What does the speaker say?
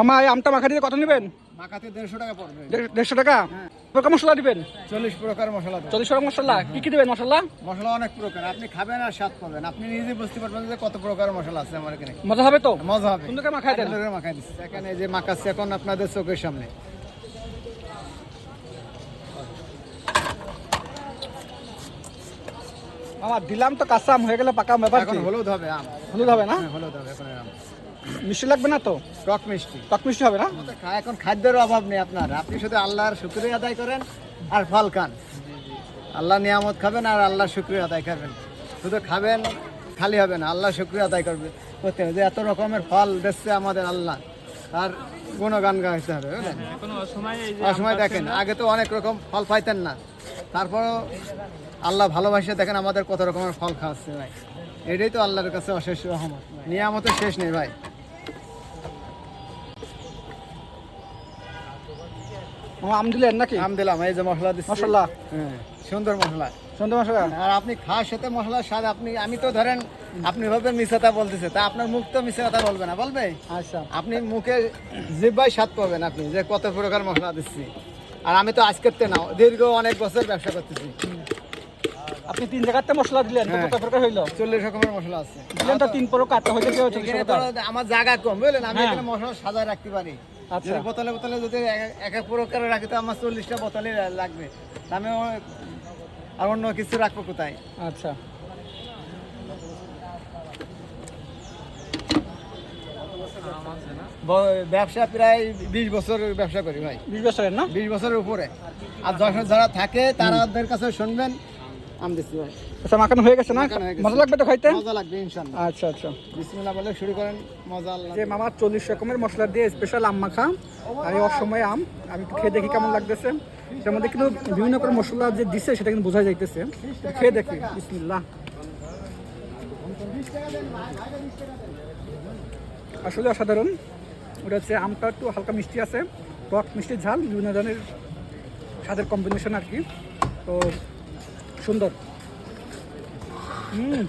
আমার আমটা মাখা দিয়ে কত নেবেন? মাখাতে দেড়শো টাকা পড়বে। দেড়শো টাকা? প্রকার মশলা দিবেন? চল্লিশ প্রকার মশলা। চল্লিশ টাকা মশলা? কি কি দিবেন মশলা? মশলা অনেক প্রকার। আপনি খাবেন আর স্বাদ পাবেন। আপনি নিজে বুঝতে পারবেন যে কত প্রকার মশলা আছে আমার এখানে। মজা হবে তো? মজা হবে। সুন্দর মাখাই দেন। সুন্দর দিচ্ছি। এখানে এই যে মাখাচ্ছি এখন আপনাদের চোখের সামনে। আমার দিলাম তো কাঁচা আম হয়ে গেলে পাকা আম ব্যাপার এখন কি? হলুদ হবে আম। হলুদ হবে না? হ্যাঁ, হলুদ হবে এখন আম। মিষ্টি লাগবে না তো? টক মিষ্টি। টক মিষ্টি হবে না? খা- এখন খাদ্যের অভাব নেই আপনার। আপনি শুধু আল্লাহর শুক্রিয়া আদায় করেন আর ফল খান। আল্লাহ নিয়ামত খাবেন আর আল্লাহর শুক্রিয়া আদায় করবেন শুধু খাবেন খালি হবে না আল্লাহ শুক্রিয়া আদায় করবে। করতে হবে যে এত রকমের ফল দিচ্ছে আমাদের আল্লাহ। তার গুণগান গাইতে হবে বুঝলেন? অসময় দেখেন আগে তো অনেক রকম ফল পাইতেন না। তারপরও আল্লাহ ভালোবাসে দেখেন আমাদের কত রকমের ফল খাওয়াচ্ছে ভাই। এটাই তো আল্লাহর কাছে অশেষ রহমত নিয়ামতের শেষ নেই ভাই। আম দিলেন নাকি? আম দিলাম এই যে মশলা দিচ্ছি। মশলা? হ্যাঁ সুন্দর মশলা। সুন্দর মশলা? আর আপনি খাওয়ার সাথে মশলার স্বাদ আপনি আমি তো ধরেন আপনি ভাবে মিশাতা বলতেছে তা আপনার মুখ তো মিশাতা বলবে না বলবে? আচ্ছা। আপনি মুখে জিব্বাই স্বাদ পাবেন আপনি যে কত প্রকার মশলা দিচ্ছি। আর আমি তো আজকের তে না দীর্ঘ অনেক বছর ব্যবসা করতেছি। আপনি তিন জায়গাতে মশলা দিলেন হ্যাঁ। কত প্রকার হইল? চল্লিশ রকমের মশলা আছে। দিলেন তো তিন প্রকার তো হইতে কি হচ্ছে আমার জায়গা কম বুঝলেন? আমি হ্যাঁ। এখানে মশলা সাজায় রাখতে পারি। আচ্ছা। বোতলে বোতলে যদি এক- এক প্রকার রাখি তো আমার চল্লিশটা বোতলে লাগবে। আমি আর অন্য কিছু রাখব কোথায়? আচ্ছা। ব্যবসা প্রায় বিশ বছর ব্যবসা করি ভাই। বিশ বছরের না? বিশ বছরের উপরে। আর যশোর যারা থাকে তারাদের কাছে শুনবেন। আম দিচ্ছি ভাই। আচ্ছা মাখানো হয়ে গেছে না। মজা লাগবে তো খাইতে? মজা লাগবে ইনশাল্লাহ। আচ্ছা আচ্ছা। বিসমিল্লাহ বলে শুরু করেন মজা যে মামা চল্লিশ রকমের মশলা দিয়ে স্পেশাল আম মাখা আর এই অসময়ে আম আমি একটু খেয়ে দেখি কেমন লাগতেছে। এটার মধ্যে কিন্তু বিভিন্ন রকমের মশলা যে দিছে সেটা কিন্তু বোঝা যাইতেছে। খেয়ে দেখি বিসমিল্লাহ। আসলে অসাধারণ। ওটা হচ্ছে আমটা একটু হালকা মিষ্টি আছে, টক মিষ্টি ঝাল, বিভিন্ন ধরনের স্বাদের কম্বিনেশন আর কি। তো সুন্দর। হুম।